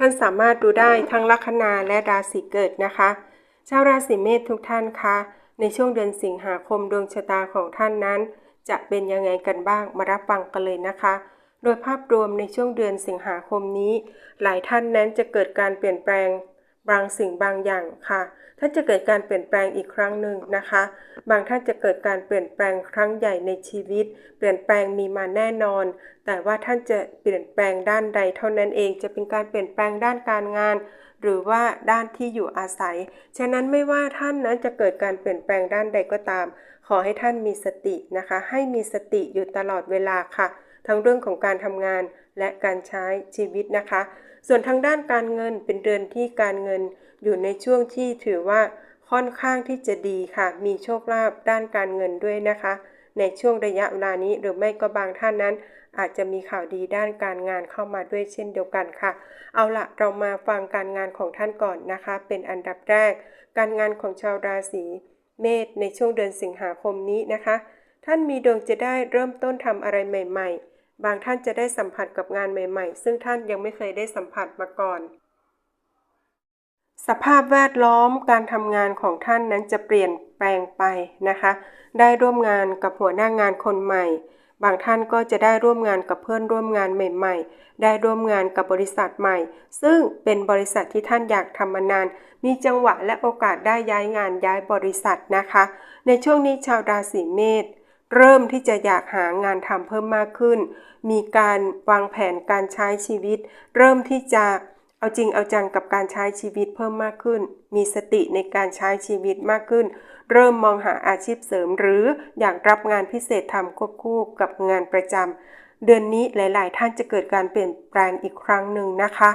ท่านสามารถดูได้ทั้งลัคนาและราศีเกิดนะคะ ชาวราศีเมษทุกท่านคะ ในช่วงเดือนสิงหาคมดวงชะตาของท่านนั้น จะเป็นยังไงกันบ้างมารับฟังกันเลยนะคะ โดยภาพรวมในช่วงเดือนสิงหาคมนี้ หลายท่านนั้นจะเกิดการเปลี่ยนแปลง บางสิ่งบางอย่างค่ะ ท่านจะเกิดการเปลี่ยนแปลงอีกครั้งหนึ่งนะคะ บางท่านจะเกิดการเปลี่ยนแปลงครั้งใหญ่ในชีวิต เปลี่ยนแปลงมีมาแน่นอน แต่ว่าท่านจะเปลี่ยนแปลงด้านใดเท่านั้นเอง จะเป็นการเปลี่ยนแปลงด้านการงาน หรือว่าด้านที่อยู่อาศัย ฉะนั้นไม่ว่าท่านนั้นจะเกิดการเปลี่ยนแปลงด้านใดก็ตาม ขอให้ท่านมีสตินะคะ ให้มีสติอยู่ตลอดเวลาค่ะ ทั้งเรื่องของการทำงานและการใช้ชีวิตนะคะส่วนทางด้านการเงินเป็นเดือนที่การเงินอยู่ในช่วงที่ถือว่าค่อนข้างที่จะดีค่ะ มีโชคลาภด้านการเงินด้วยนะคะ ในช่วงระยะเวลานี้หรือไม่ก็บางท่านนั้น อาจจะมีข่าวดีด้านการงานเข้ามาด้วยเช่นเดียวกันค่ะ เอาละเรามาฟังการงานของท่านก่อนนะคะ เป็นอันดับแรก การงานของชาวราศีเมษในช่วงเดือนสิงหาคมนี้นะคะ ท่านมีดวงจะได้เริ่มต้นทำอะไรใหม่ ๆ บางท่านจะได้สัมผัสกับงานใหม่ ๆ ซึ่งท่านยังไม่เคยได้สัมผัสมาก่อน สภาพแวดล้อมการทำงานของท่านนั้นจะเปลี่ยนแปลงไปนะคะ ได้ร่วมงานกับหัวหน้างานคนใหม่ บางท่านก็จะได้ร่วมงานกับเพื่อนร่วมงานใหม่ ๆ ได้ร่วมงานกับบริษัทใหม่ ซึ่งเป็นบริษัทที่ท่านอยากทำมานาน มีจังหวะและโอกาสได้ย้ายงานย้ายบริษัทนะคะ ในช่วงนี้ชาวราศีเมษ เริ่มที่จะอยากหางานทำเพิ่มมากขึ้น มีการวางแผนการใช้ชีวิต เริ่มที่จะเอาจริงเอาจังกับการใช้ชีวิตเพิ่มมากขึ้น มีสติในการใช้ชีวิตมากขึ้น เริ่มมองหาอาชีพเสริม หรืออยากรับงานพิเศษทำควบคู่กับงานประจำเดือนนี้หลาย ๆ ท่านจะเกิดการเปลี่ยนแปลงอีกครั้งหนึ่งนะคะ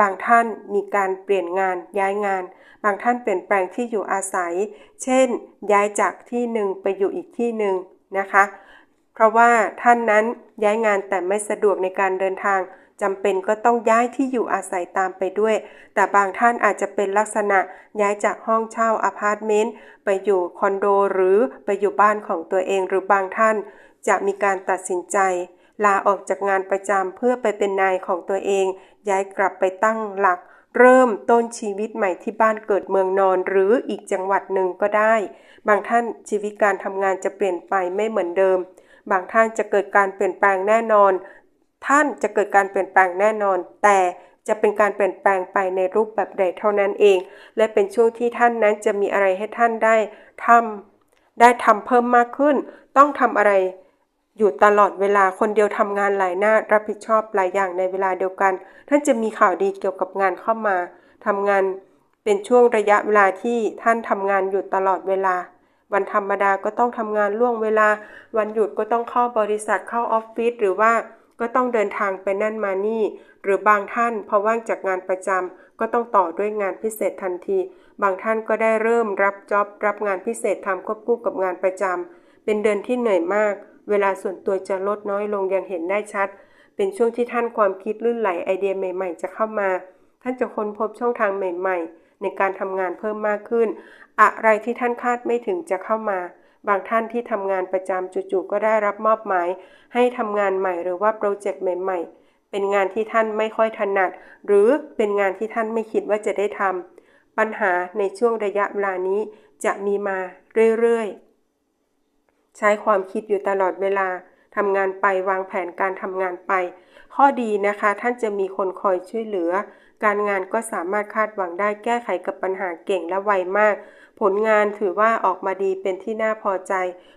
บางท่านมีการเปลี่ยนงานย้ายงาน บางท่านเปลี่ยนแปลงที่อยู่อาศัย เช่น ย้ายจากที่หนึ่งไปอยู่อีกที่หนึ่ง นะคะ เพราะว่าท่านนั้นย้ายงานแต่ไม่สะดวกในการเดินทางจำเป็นก็ต้องย้ายที่อยู่อาศัยตามไปด้วย แต่บางท่านอาจจะเป็นลักษณะย้ายจากห้องเช่าอพาร์ตเมนต์ไปอยู่คอนโดหรือไปอยู่บ้านของตัวเองหรือบางท่าน จะมีการตัดสินใจ ลาออกจากงานประจำเพื่อไปเป็นนายของตัวเอง ย้ายกลับไปตั้งหลัก เริ่มต้นชีวิตใหม่ที่บ้านเกิดเมืองนอน หรืออีกจังหวัดหนึ่งก็ได้ บางท่านชีวิตการทำงานจะเปลี่ยนไปไม่เหมือนเดิม บางท่านจะเกิดการเปลี่ยนแปลงแน่นอน ท่านจะเกิดการเปลี่ยนแปลงแน่นอน แต่จะเป็นการเปลี่ยนแปลงไปในรูปแบบใดเท่านั้นเอง และเป็นช่วงที่ท่านนั้นจะมีอะไรให้ท่านได้ทำได้ทำเพิ่มมากขึ้น ต้องทำอะไร อยู่ตลอดเวลาคนเดียวทำงานหลายหน้า รับผิดชอบหลายอย่างในเวลาเดียวกัน ท่านจะมีข่าวดีเกี่ยวกับงานเข้ามาทำงานเป็นช่วงระยะเวลาที่ท่านทำงานอยู่ตลอดเวลา วันธรรมดาก็ต้องทำงานล่วงเวลา วันหยุดก็ต้องเข้าบริษัทเข้าออฟฟิศหรือว่าก็ต้องเดินทางไปนั่นมานี่ หรือบางท่านพอว่างจากงานประจำก็ต้องต่อด้วยงานพิเศษทันที บางท่านก็ได้เริ่มรับจ็อบรับงานพิเศษทำควบคู่กับงานประจำเป็นเดือนที่เหนื่อยมาก เวลาส่วนตัวจะลดน้อยลงอย่างเห็นได้ชัด เป็นช่วงที่ท่านความคิดลื่นไหลไอเดียใหม่ ๆ จะเข้ามา ท่านจะค้นพบช่องทางใหม่ ๆ ในการทำงานเพิ่มมากขึ้น อะไรที่ท่านคาดไม่ถึงจะเข้ามา บางท่านที่ทำงานประจำจู่ๆก็ได้รับมอบหมาย ให้ทำงานใหม่หรือว่าโปรเจกต์ใหม่ ๆเป็นงานที่ท่านไม่ค่อยถนัด หรือเป็นงานที่ท่านไม่คิดว่าจะได้ทำปัญหาในช่วงระยะเวลานี้จะมีมาเรื่อยๆ ใช้ความคิดอยู่ตลอดเวลาทำงานไปวางแผนการทำงานไป ข้อดีนะคะ ท่านจะมีคนคอยช่วยเหลือ การงานก็สามารถคาดหวังได้แก้ไขกับปัญหาเก่งและไวมาก ผลงานถือว่าออกมาดีเป็นที่น่าพอใจ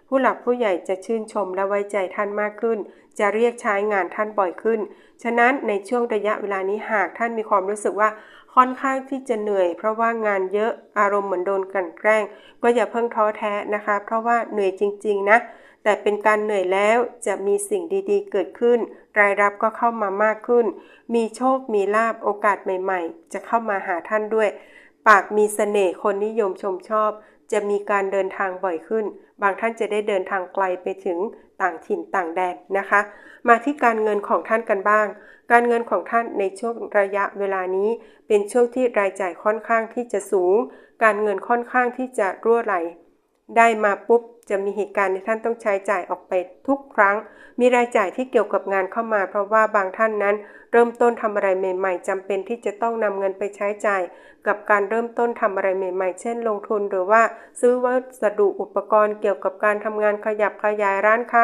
ผู้หลักผู้ใหญ่จะชื่นชมและไว้ใจท่านมากขึ้น จะเรียกใช้งานท่านบ่อยขึ้น ฉะนั้นในช่วงระยะเวลานี้หากท่านมีความรู้สึกว่า ค่อนข้างที่จะเหนื่อย เพราะว่างานเยอะอารมณ์เหมือนโดนกลั่นแกล้ง ก็อย่าเพิ่งท้อแท้นะคะ เพราะว่าเหนื่อยจริง ๆ นะ แต่เป็นการเหนื่อยแล้วจะมีสิ่งดีๆ เกิดขึ้น รายรับก็เข้ามามากขึ้น มีโชคมีลาบโอกาสใหม่ ๆ จะเข้ามาหาท่านด้วย ปากมีเสน่ห์คนนิยมชมชอบ จะมีการเดินทางบ่อยขึ้น บางท่านจะได้เดินทางไกลไปถึงต่างถิ่นต่างแดนนะคะ มาที่การเงินของท่านกันบ้าง การเงินของท่านในช่วงระยะเวลานี้ เป็นช่วงที่รายจ่ายค่อนข้างที่จะสูง การเงินค่อนข้างที่จะรั่วไหล ได้มาปุ๊บ จะมีเหตุการณ์ที่ท่านต้องใช้จ่ายออกไปทุกครั้ง มีรายจ่ายที่เกี่ยวกับงานเข้ามา เพราะว่าบางท่านนั้น เริ่มต้นทำอะไรใหม่ ๆจำเป็นที่จะต้องนำเงินไปใช้จ่าย กับการเริ่มต้นทำอะไรใหม่ ๆ เช่น ลงทุนหรือว่าซื้อวัสดุอุปกรณ์เกี่ยวกับการทำงานขยับขยายร้านค้า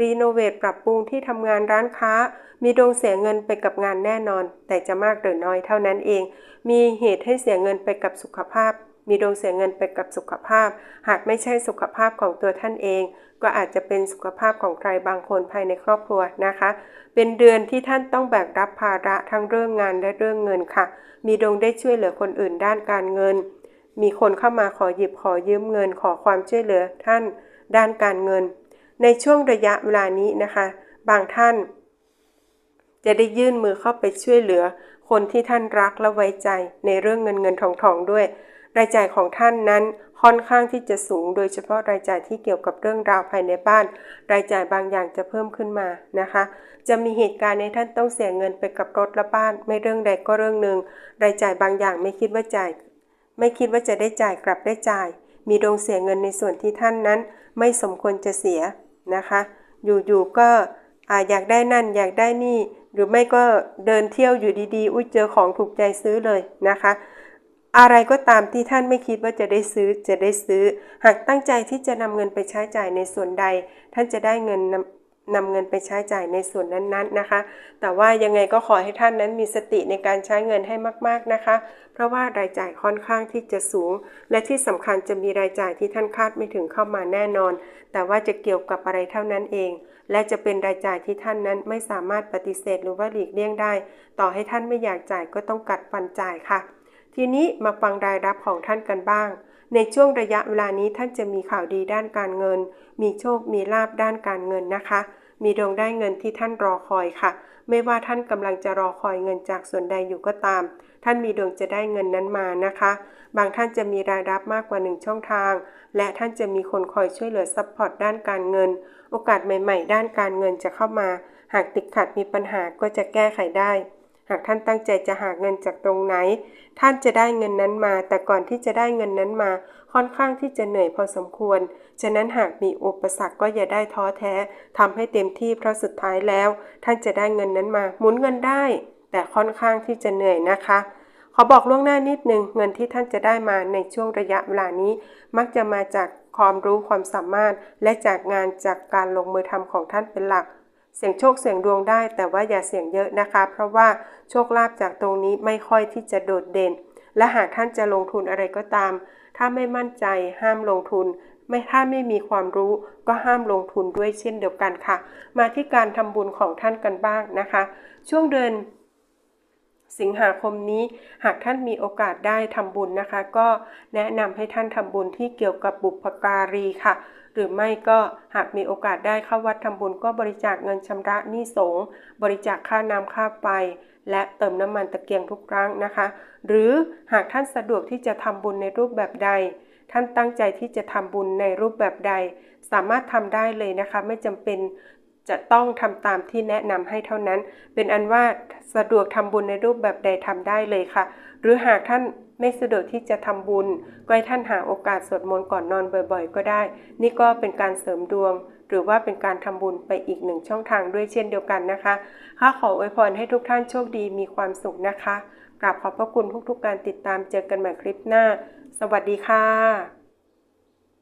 รีโนเวทปรับปรุงที่ทำงานร้านค้า มีดวงเสียเงินไปกับงานแน่นอน แต่จะมากหรือน้อยเท่านั้นเอง มีเหตุให้เสียเงินไปกับสุขภาพ มีดวงเสียเงินไปกับสุขภาพ หากไม่ใช่สุขภาพของตัวท่านเอง ก็อาจจะเป็นสุขภาพของใครบางคนภายในครอบครัวนะคะ เป็นเดือนที่ท่านต้องแบกรับภาระทั้งเรื่องงานและเรื่องเงินค่ะ มีดวงได้ช่วยเหลือคนอื่นด้านการเงิน มีคนเข้ามาขอหยิบขอยืมเงินขอความช่วยเหลือท่าน ด้านการเงิน ในช่วงระยะเวลานี้นะคะ บางท่าน จะได้ยื่นมือเข้าไปช่วยเหลือคนที่ท่านรักและไว้ใจในเรื่องเงินเงินทองทองด้วย รายจ่ายของท่านนั้นค่อนข้างที่จะสูง โดยเฉพาะรายจ่ายที่เกี่ยวกับเรื่องราวภายในบ้าน รายจ่ายบางอย่างจะเพิ่มขึ้นมานะคะ จะมีเหตุการณ์ในท่านต้องเสียเงินไปกับรถและบ้าน ไม่เรื่องใดก็เรื่องหนึ่งรายจ่ายบางอย่างไม่คิดว่าจ่าย ไม่คิดว่าจะได้จ่ายกลับได้จ่าย มีดวงเสียเงินในส่วนที่ท่านนั้น ไม่สมควรจะเสียนะคะ อยู่ๆก็ออยากได้นั่นอยากได้นี่ หรือไม่ก็เดินเที่ยวอยู่ดีๆ อุ้ยเจอของถูกใจซื้อเลยนะคะ อะไรก็ตามที่ท่านไม่คิดว่าจะได้ซื้อจะได้ซื้อ หากตั้งใจที่จะนำเงินไปใช้จ่ายในส่วนใด ท่านจะได้เงินนำนำเงินไปใช้จ่ายในส่วนนั้นๆนะคะ แต่ว่ายังไงก็ขอให้ท่านนั้นมีสติในการใช้เงินให้มากๆนะคะ เพราะว่ารายจ่ายค่อนข้างที่จะสูง และที่สำคัญจะมีรายจ่ายที่ท่านคาดไม่ถึงเข้ามาแน่นอน แต่ว่าจะเกี่ยวกับอะไรเท่านั้นเอง และจะเป็นรายจ่ายที่ท่านนั้นไม่สามารถปฏิเสธหรือว่าหลีกเลี่ยงได้ ต่อให้ท่านไม่อยากจ่ายก็ต้องกัดฟันจ่ายค่ะ ทีนี้มาฟังรายรับของท่านกันบ้าง ในช่วงระยะเวลานี้ท่านจะมีข่าวดีด้านการเงิน มีโชค มีลาบด้านการเงินนะคะ มีดวงได้เงินที่ท่านรอคอยค่ะ ไม่ว่าท่านกำลังจะรอคอยเงินจากส่วนใดอยู่ก็ตาม ท่านมีดวงจะได้เงินนั้นมานะคะ บางท่านจะมีรายรับมากกว่าหนึ่งช่องทาง และท่านจะมีคนคอยช่วยเหลือซัพพอร์ตด้านการเงิน โอกาสใหม่ ๆ ด้านการเงินจะเข้ามา หากติดขัดมีปัญหาก็จะแก้ไขได้ หากท่านตั้งใจจะหาเงินจากตรงไหน ท่านจะได้เงินนั้นมา แต่ก่อนที่จะได้เงินนั้นมา ค่อนข้างที่จะเหนื่อยพอสมควร ฉะนั้นหากมีอุปสรรคก็อย่าได้ท้อแท้ทำให้เต็มที่เพราะสุดท้ายแล้ว ท่านจะได้เงินนั้นมา หมุนเงินได้ แต่ค่อนข้างที่จะเหนื่อยนะคะขอบอกล่วงหน้านิดนึงเงินที่ท่านจะได้มาในช่วงระยะเวลานี้ มักจะมาจากความรู้ความสามารถ และจากงานจากการลงมือทำของท่านเป็นหลัก เสี่ยงโชคเสี่ยงดวงได้ แต่ว่าอย่าเสี่ยงเยอะนะคะ เพราะว่าโชคลาภจากตรงนี้ไม่ค่อยที่จะโดดเด่น และหากท่านจะลงทุนอะไรก็ตาม ถ้าไม่มั่นใจห้ามลงทุน ไม่ถ้าไม่มีความรู้ก็ห้ามลงทุนด้วยเช่นเดียวกันค่ะ มาที่การทำบุญของท่านกันบ้างนะคะ ช่วงเดือนสิงหาคมนี้หากท่านมีโอกาสได้ทำบุญนะคะ ก็แนะนำให้ท่านทำบุญที่เกี่ยวกับบุพการีค่ะ หรือไม่ก็หากมีโอกาสได้เข้าวัดทำบุญก็บริจาคเงินชำระหนี้สงบริจาคค่าน้ำค่าไฟและเติมน้ำมันตะเกียงทุกครั้งนะคะ หรือหากท่านสะดวกที่จะทำบุญในรูปแบบใด ท่านตั้งใจที่จะทำบุญในรูปแบบใด สามารถทำได้เลยนะคะ ไม่จำเป็นจะต้องทำตามที่แนะนำให้เท่านั้น เป็นอันว่าสะดวกทำบุญในรูปแบบใดทำได้เลยค่ะ หรือหากท่าน ไม่สะดวกที่จะทำบุญ ก็ให้ท่านหาโอกาสสวดมนต์ก่อนนอนบ่อยๆ ก็ได้ นี่ก็เป็นการเสริมดวง หรือว่าเป็นการทำบุญไปอีกหนึ่งช่องทางด้วยเช่นเดียวกันนะคะข้าขออวยพรให้ทุกท่านโชคดีมีความสุขนะคะกราบขอบพระคุณทุกๆการติดตามเจอกันใหม่คลิปหน้า สวัสดีค่ะ